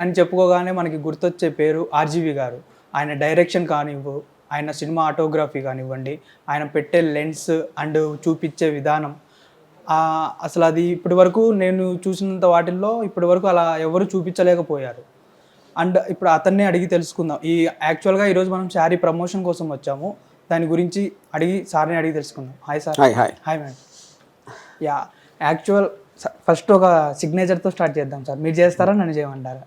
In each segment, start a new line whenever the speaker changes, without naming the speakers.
అని చెప్పుకోగానే మనకి గుర్తొచ్చే పేరు ఆర్జీవి గారు. ఆయన డైరెక్షన్ కానివ్వు ఆయన సినిమా ఆటోగ్రఫీ కానివ్వండి ఆయన పెట్టే లెన్స్ అండ్ చూపించే విధానం. అసలు అది ఇప్పటి వరకు నేను చూసినంత వాటిల్లో ఇప్పటి వరకు అలా ఎవరు చూపించలేకపోయారు. అండ్ ఇప్పుడు అతన్ని అడిగి తెలుసుకుందాం. ఈ యాక్చువల్గా ఈరోజు మనం శారీ ప్రమోషన్ కోసం వచ్చాము. దాని గురించి అడిగి సార్ని అడిగి తెలుసుకుందాం. Hi sir
hi hi
hi madam yeah actual first ఒక సిగ్నేచర్తో స్టార్ట్ చేద్దాం సార్. మీరు చేస్తారా నన్ను చేయమంటారా?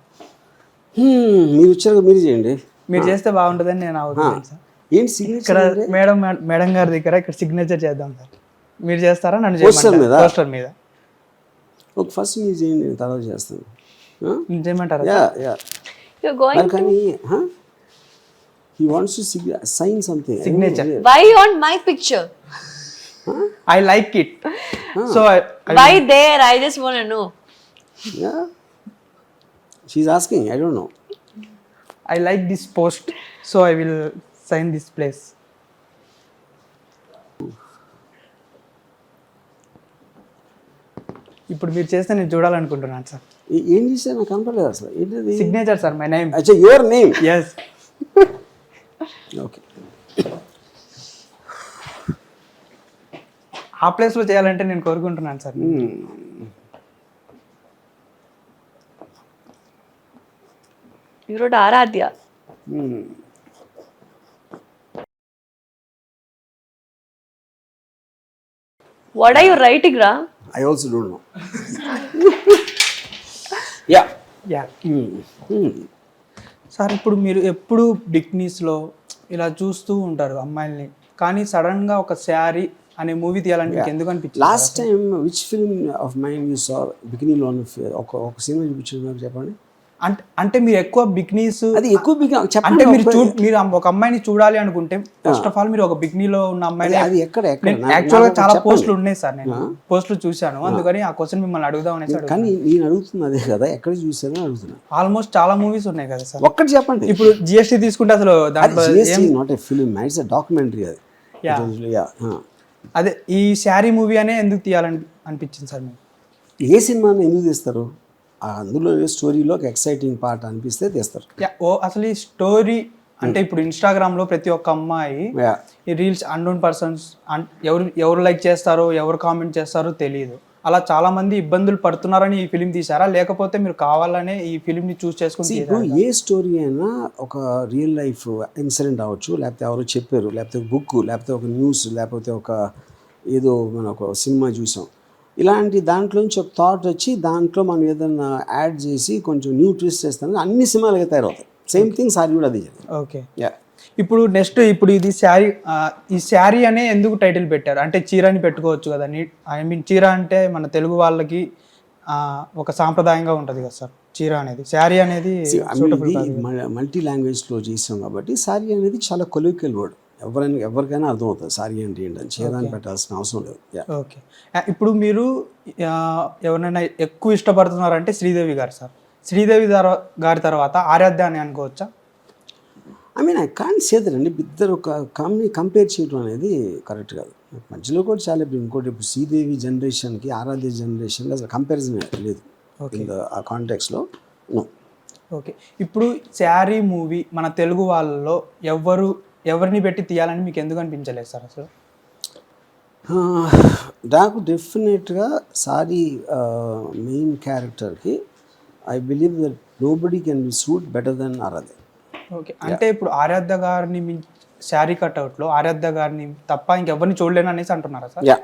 హ్మ్, మీరు వచ్చారు మీరు చేయండి.
మీరు చేస్తే బాగుంటుందని నేను అవుతున్నాను సార్.
ఏంటి
ఇక్కడ
సిగ్నేచర్
మేడం మేడం గారి దగ్గర ఇక్కడ సిగ్నేచర్ చేద్దాం సార్. మీరు చేస్తారా నన్ను చేయమంటారా?
మీద?
పోస్టర్ మీద.
ఒక ఫస్ట్ మీరు చేయండి నేను తర్వాత చేస్తాను.
చేయమంటారా
కానీ he? Wants to sign something
Signature.
Why on my picture?
I like it so
Why there? I just want to know.
Yeah she's asking I don't know
I like this post so I will sign this place ఇప్పుడు మీరు చేస్తే నేను చూడాలనుకుంటున్నాను sir
ఏం చేశారు? నాకు కనపడలేదు అసలు. ఏంటిది?
సిగ్నేచర్ సార్ మై నేమ్
అచ్చా యువర్ నేమ్
ఎస్
ఓకే
ఆ ప్లేస్లో చేయాలంటే నేను కోరుకుంటున్నాను
sir wrote Aradhya. What are you writing, Ram?
I also don't know
yeah
yeah.
Sir ఇప్పుడు మీరు ఎప్పుడు బిక్నీస్లో ఇలా చూస్తూ ఉంటారు అమ్మాయిల్ని కానీ సడన్గా ఒక శారీ అనే మూవీ తీయాలని మీకు ఎందుకు అనిపించింది
last time which film of mind you saw బిగినింగ్లో ఒక ఒక సినిమా చూపించారు నాకు చెప్పండి?
అంటే అంటే మీరు ఎక్కువ బిక్నీస్
అది ఎక్కువ
అంటే మీరు చూ మీరు ఒక అమ్మాయిని చూడాలి అనుకుంటే ఫస్ట్ ఆఫ్ ఆల్ మీరు ఒక బిక్నీలో ఉన్న అమ్మాయిని
అది ఎక్కడ యాక్చువల్గా
చాలా. పోస్టులు ఉన్నాయి సార్ నేను. పోస్టులు చూశాను. అందుకని ఆ క్వశ్చన్ మిమ్మల్ని అడుగుదాం అనేసి
కానీ నేను అడుగుతున్నా అదే కదా ఎక్కడ చూసానో అడుగుతున్నా.
ఆల్మోస్ట్ చాలా మూవీస్ ఉన్నాయి కదా సార్.
ఒక్కటి చెప్పండి.
ఇప్పుడు జిఎస్టీ తీసుకుంటే అసలు
not a film it's documentary అది.
అదే ఈ శారీ మూవీ అనే ఎందుకు తీయాలని అనిపించింది సార్ మీకు?
ఏ సినిమాని ఎందుకు తీస్తారు? అందులో స్టోరీలో ఒక ఎక్సైటింగ్ పార్ట్ అనిపిస్తే తీస్తారు.
యా, ఓ అసలు ఈ స్టోరీ అంటే ఇప్పుడు ఇన్స్టాగ్రామ్లో ప్రతి ఒక్క అమ్మాయి ఈ రీల్స్ అన్నోన్ పర్సన్స్ ఎవరు ఎవరు లైక్ చేస్తారో ఎవరు కామెంట్ చేస్తారో తెలియదు అలా చాలా మంది ఇబ్బందులు పడుతున్నారని ఈ ఫిలిం తీసారా లేకపోతే మీరు కావాలనే ఈ ఫిలిం ని చూస్ చేసుకుని
ఇప్పుడు? ఏ స్టోరీ అయినా ఒక రియల్ లైఫ్ ఇన్సిడెంట్ అవ్వచ్చు లేకపోతే ఎవరో చెప్పారు లేకపోతే బుక్ లేకపోతే ఒక న్యూస్ లేకపోతే ఒక ఏదో మన ఒక సినిమా చూసాం. ఇలాంటి దాంట్లోంచి ఒక థాట్ వచ్చి దాంట్లో మనం ఏదైనా యాడ్ చేసి కొంచెం న్యూ ట్విస్ట్ చేస్తాను అన్ని సినిమాలుగా తయారవుతాయి. సేమ్ థింగ్ సారీ కూడా అది
ఓకే.
యా
ఇప్పుడు నెక్స్ట్ ఇప్పుడు ఇది శారీ ఈ శారీ అనే ఎందుకు టైటిల్ పెట్టారు? అంటే చీర అని పెట్టుకోవచ్చు కదా ఐ మీన్ చీర అంటే మన తెలుగు వాళ్ళకి ఒక సాంప్రదాయంగా ఉంటుంది కదా సార్ చీర అనేది. శారీ అనేది
మల్టీ లాంగ్వేజ్లో చేసాం కాబట్టి సారీ అనేది చాలా కొలికల్ వర్డ్ ఎవరైనా ఎవరికైనా అర్థమవుతుంది సారీ అంటే ఏంటని చేయడానికి పెట్టాల్సిన అవసరం లేదు.
ఓకే ఇప్పుడు మీరు ఆ, ఎవరినైనా ఎక్కువ ఇష్టపడుతున్నారంటే శ్రీదేవి గారు సార్. శ్రీదేవి గారి తర్వాత ఆరాధ్య అని అనుకోవచ్చా?
ఐ మీన్ ఐ కాన్ సేదరండి ఇద్దరు ఒక కంపెనీ కంపేర్ చేయడం అనేది కరెక్ట్ కాదు. మధ్యలో కూడా చాలా ఇప్పుడు ఇంకోటి ఇప్పుడు శ్రీదేవి జనరేషన్కి ఆరాధ్య జనరేషన్కి అసలు కంపారిజన్ లేదు. ఇన్ ఆ కాంటెక్స్లో నో
ఓకే ఇప్పుడు శారీ మూవీ మన తెలుగు వాళ్ళలో ఎవరు ఎవరిని పెట్టి తీయాలని మీకు ఎందుకు అనిపించలేదు సార్ అసలు?
నాకు డెఫినెట్గా సారీ మెయిన్ క్యారెక్టర్కి I believe that nobody can be suit better than Aradhya.
Okay. అంటే ఇప్పుడు ఆరాధ్య గారిని మీ శారీ కట్అవుట్లో ఆరాధ్య గారిని తప్ప ఇంకెవరిని చూడలేను అనేసి అంటున్నారా
sir? Yeah.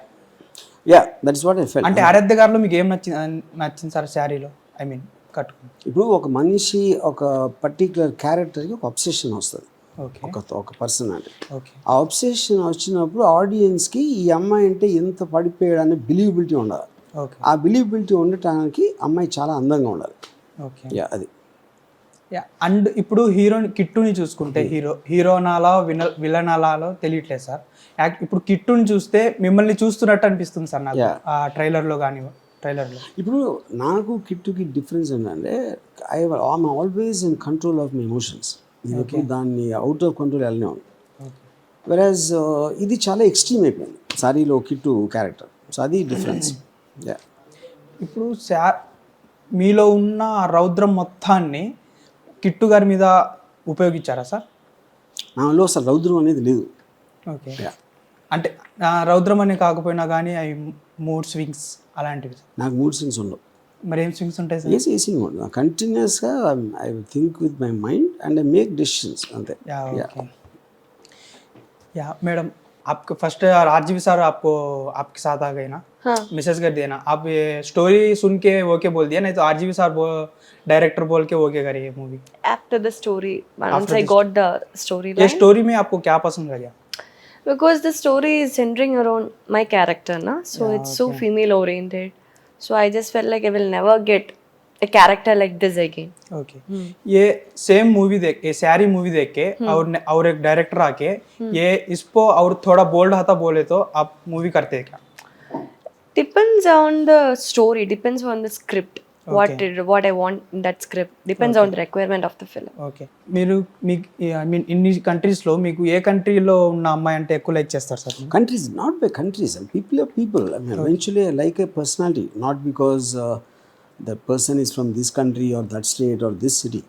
Yeah that is what I
అంటే ఆరాధ్య గారిలో మీకు ఏం నచ్చింది నచ్చింది సార్ శారీలో? ఐ మీన్ కట్టుకుని
ఇప్పుడు ఒక మనిషి ఒక పర్టికులర్ క్యారెక్టర్కి ఒక అబ్సెషన్ వస్తుంది.
ఓకే.
ఒక ఒక పర్సన్ అంటే.
ఓకే.
ఆ అబ్సెషన్ వచ్చినప్పుడు ఆడియన్స్కి ఈ అమ్మాయి అంటే ఎంత పడిపోయాడనే బిలీవబిలిటీ ఉండాలి.
ఓకే.
ఆ బిలీవబిలిటీ ఉండటానికి అమ్మాయి చాలా అందంగా ఉండాలి.
ఓకే.
యా అది.
అండ్ ఇప్పుడు హీరో కిట్టుని చూసుకుంటే హీరో హీరోనాలా విన విలనాలాలో తెలియట్లేదు సార్. ఇప్పుడు కిట్టుని చూస్తే మిమ్మల్ని చూస్తున్నట్టు అనిపిస్తుంది సార్ నాకు. ఆ ట్రైలర్లో కానీ ట్రైలర్లో
ఇప్పుడు నాకు కిట్టుకి డిఫరెన్స్ ఏంటంటే I am always in control of my emotions నేను దాన్ని అవుట్ ఆఫ్ కంట్రోల్ వెళ్ళనే ఉంది వెరాజ్ ఇది చాలా ఎక్స్ట్రీమ్ అయిపోయింది. సారీలో కిట్టు క్యారెక్టర్ సో అది డిఫరెన్స్ యా
ఇప్పుడు మీలో ఉన్న రౌద్రం మొత్తాన్ని కిట్టు గారి మీద ఉపయోగించారా సార్?
నాలో అసలు రౌద్రం అనేది లేదు.
ఓకే. అంటే రౌద్రం అనే కాకపోయినా కానీ అవి మూడ్ స్వింగ్స్ అలాంటివి.
నాకు మూడ్ స్వింగ్స్ ఉండవు.
మరి ఏం స్వింగ్స్ ఉంటాయి సార్?
ఏసీ ఏసీ కంటిన్యూస్గా I think with my mind and I make decisions అంతే. Yeah
Yeah. आपके फ़र्स्ट आरजीवी सर आपको आपके साथ आ गए ना?
हाँ.
मैसेज कर दिया ना आप ये स्टोरी सुन के ओके बोल दिया? नहीं तो आरजीवी सर डायरेक्टर बोल के ओके करिए movie
after the story once I got the
story
line ये
स्टोरी में आपको क्या पसंद लगा
because the story is centering around my character ना so it's so female oriented so I just felt like I will never get a character like this again
okay ये same movie देख ये सारी मूवी देख के और ने- और एक डायरेक्टर आके ये इसको और थोड़ा बोल्ड था बोले तो आप मूवी करते क्या
depends on the story depends on the script what it, what i want in that script depends on the requirement of the film
okay మీరు మీకు ఐ మీన్ ఇన్ని కంట్రీస్లో మీకు ఏ కంట్రీలో ఉన్న అమ్మాయి అంటే ఎక్కువ లైక్ చేస్తారు sir
countries not by countries and people are people i mean eventually i like a personality not because uh, the person is from this country or that state or this city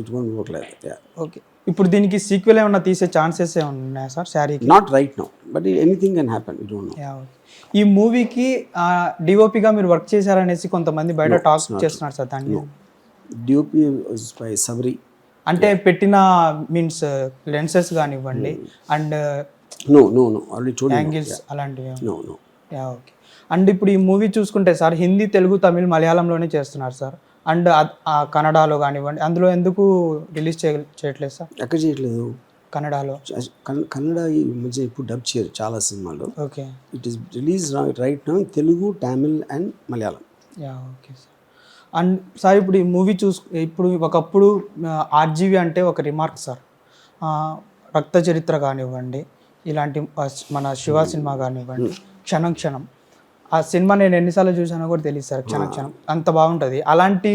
it won't work like
okay ఇప్పుడు దీనికి sequel ఏమైనా తీసే chances ఉన్నాయా sir? Sorry
not right now but anything can happen
it won't ఈ మూవీకి డిఓపిగా మీరు work చేశారనేసి కొంతమంది బయట టాక్ చేస్తున్నారు సార్ దాన్ని.
డిఓపి బై సబరి
అంటే పెట్టిన మీన్స్ లెన్సెస్ uh, కానివ్వండి and
no no no already చూడండి
యాంగిల్స్ అలాంటివి
no no
ya okay and ఇప్పుడు ఈ మూవీ చూసుకుంటే సార్ హిందీ తెలుగు తమిళ్ మలయాళంలోనే చేస్తున్నారు సార్. అండ్ కన్నడలో కానివ్వండి అందులో ఎందుకు రిలీజ్ చేయ చేయట్లేదు సార్?
ఎక్కడ చేయట్లేదు?
కన్నడలో.
కన్- కన్నడ ఈ మధ్య ఇప్పుడు డబ్ చేయరు చాలా సినిమాలు.
Okay.
It is release right now Telugu Tamil and Malayalam.
Yeah okay sir. And sir ఇప్పుడు ఈ మూవీ చూసు ఇప్పుడు ఒకప్పుడు ఆర్జీవి అంటే ఒక రిమార్క్ సార్. రక్త చరిత్ర కానివ్వండి ఇలాంటి మన శివ సినిమా కానివ్వండి క్షణం క్షణం. ఆ సినిమా నేను ఎన్నిసార్లు చూసానో కూడా తెలియదు సార్ క్షణం క్షణం అంత బాగుంటుంది అలాంటి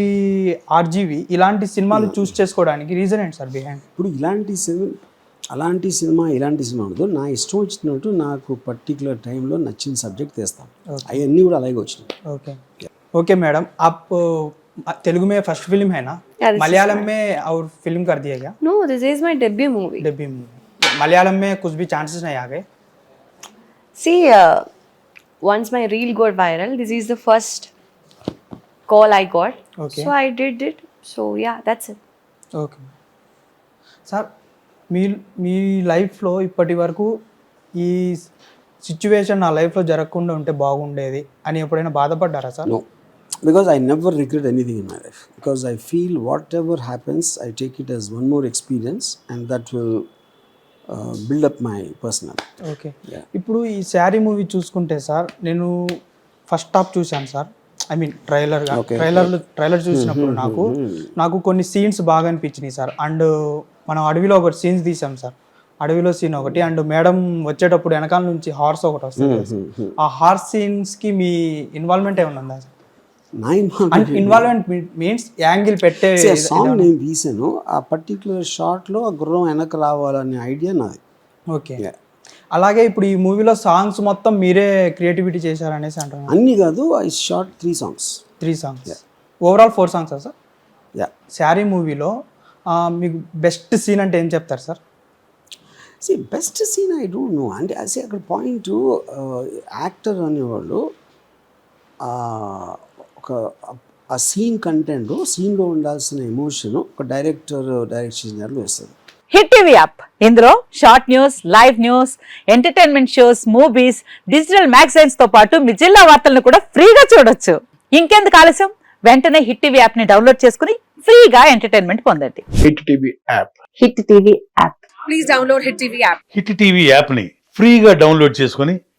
ఆర్జీవి ఇలాంటి సినిమాలు చూస్ చేసుకోవడానికి రీజన్ ఏంటి సార్ బిహైండ్
ఇప్పుడు ఇలాంటి సినిమా అలాంటి సినిమా ఇలాంటి సినిమా ఉండదు నా ఇష్టం వచ్చినట్టు నాకు పర్టికులర్ టైంలో నచ్చిన సబ్జెక్ట్ తీస్తాను అవన్నీ కూడా అలాగే వచ్చినాయి
ओके ओके मैडम आप अ, तेलुगु में फर्स्ट फिल्म है ना
Yeah, this is
मलयालम में और फिल्म कर दिया क्या
no this is my debut movie
डब्बी मूवी मलयालम में कुछ भी चांसेस नहीं आ गए
See, uh, once my reel got viral, this is the first call I got.
Okay.
So I did it. So yeah, that's it.
Okay sir మీ మీ లైఫ్లో ఇప్పటి వరకు ఈ సిచ్యువేషన్ నా లైఫ్లో జరగకుండా ఉంటే బాగుండేది అని ఎప్పుడైనా బాధపడ్డారా
sir no because I never regret anything in my life because I feel whatever happens I take it as one more experience and that will build up my personal
okay. ఇప్పుడు ఈ Saaree movie చూసుకుంటే sir నేను first half చూశాను sir. I mean trailer trailer trailer చూసినప్పుడు నాకు నాకు కొన్ని scenes బాగా అనిపించినాయి సార్. అండ్ మనం అడవిలో ఒకటి సీన్స్ తీసాం సార్. అడవిలో సీన్ ఒకటి. అండ్ మేడం వచ్చేటప్పుడు వెనకాల నుంచి హార్స్ ఒకటి వస్తుంది. ఆ హార్స్ సీన్స్కి మీ ఇన్వాల్వ్మెంట్ ఏమైనా ఉందా సార్?
నా
అండ్ ఇన్వాల్వ్మెంట్ మీన్స్ యాంగిల్ పెట్టే
సాంగ్ నేను తీసాను ఆ పర్టికులర్ షార్ట్లో ఆ గుర్రం వెనక రావాలనే ఐడియా నాది.
ఓకే అలాగే ఇప్పుడు ఈ మూవీలో సాంగ్స్ మొత్తం మీరే క్రియేటివిటీ చేశారనేసి అంటున్నారు.
అన్నీ కాదు I shot three songs
three songs overall four songs sir?
Yeah
Saaree మూవీలో మీకు బెస్ట్ సీన్ అంటే ఏం చెప్తారు sir?
See best scene I don't know అంటే అసలు అక్కడ పాయింట్ యాక్టర్ అనేవాళ్ళు ఒక ఆ సీన్ కంటెంట్ సీన్లో ఉండాల్సిన ఎమోషన్ ఒక డైరెక్టర్ డైరెక్ట్ చేసినట్లు వేస్తుంది
హిట్ టీవీ యాప్. ఇందులో short news live news entertainment shows movies digital మ్యాగజైన్స్తో పాటు మీ జిల్లా వార్తలను కూడా ఫ్రీగా చూడొచ్చు. ఇంకెందుకు ఆలస్యం? వెంటనే హిట్ టీవీ యాప్ని డౌన్లోడ్ చేసుకుని ఫ్రీగా ఎంటర్టైన్మెంట్ పొందండి.
Hit TV app.
Hit TV app.
Hit TV యాప్ని ఫ్రీగా డౌన్లోడ్ చేసుకొని